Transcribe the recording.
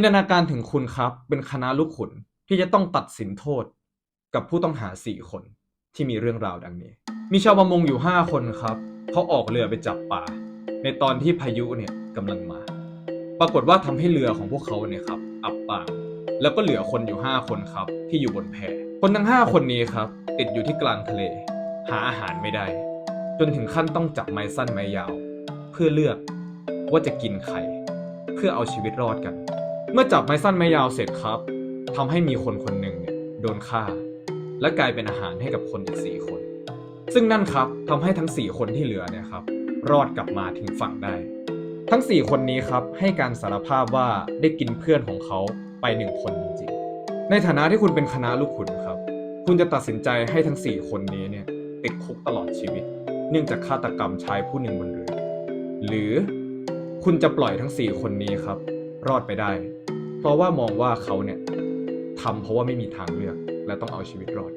จินตนาการถึงคุณครับ เป็นคณะลูกขุนที่จะต้องตัดสินโทษกับผู้ต้องหาสี่คนที่มีเรื่องราวดังนี้ มีชาวประมงอยู่ห้าคนครับเขาออกเรือไปจับปลาในตอนที่พายุเนี่ยกำลังมา ปรากฏว่าทำให้เรือของพวกเขาเนี่ยครับ อับปางแล้วก็เหลือคนอยู่ห้าคนครับ ที่อยู่บนแพคนทั้งห้าคนนี้ครับ ติดอยู่ที่กลางทะเล หาอาหารไม่ได้ จนถึงขั้นต้องจับไม้สั้นไม้ยาว เพื่อเลือกว่าจะกินใครเพื่อเอาชีวิตรอดกัน เมื่อจับไม้สั้นไม้ยาวเสร็จครับทำให้มีคนคนหนึ่งเนี่ยโดนฆ่า และกลายเป็นอาหารให้กับคนอีกสี่คน ซึ่งนั่นครับทำให้ทั้งสี่คนที่เหลือเนี่ยครับรอดกลับมาถึงฝั่งได้ ทั้งสี่คนนี้ครับให้การสารภาพว่าได้กินเพื่อนของเขาไปหนึ่งคนจริงๆในฐานะที่คุณเป็นคณะลูกขุนครับ คุณจะตัดสินใจให้ทั้งสี่คนนี้เนี่ยติดคุกตลอดชีวิต เนื่องจากฆาตกรรมชายผู้หนึ่งบนเรือ หรือคุณจะปล่อยทั้งสี่คนนี้ครับ รอดไปได้ เพราะว่ามองว่าเขาเนี่ยทำเพราะว่าไม่มีทางเลือก และต้องเอาชีวิตรอด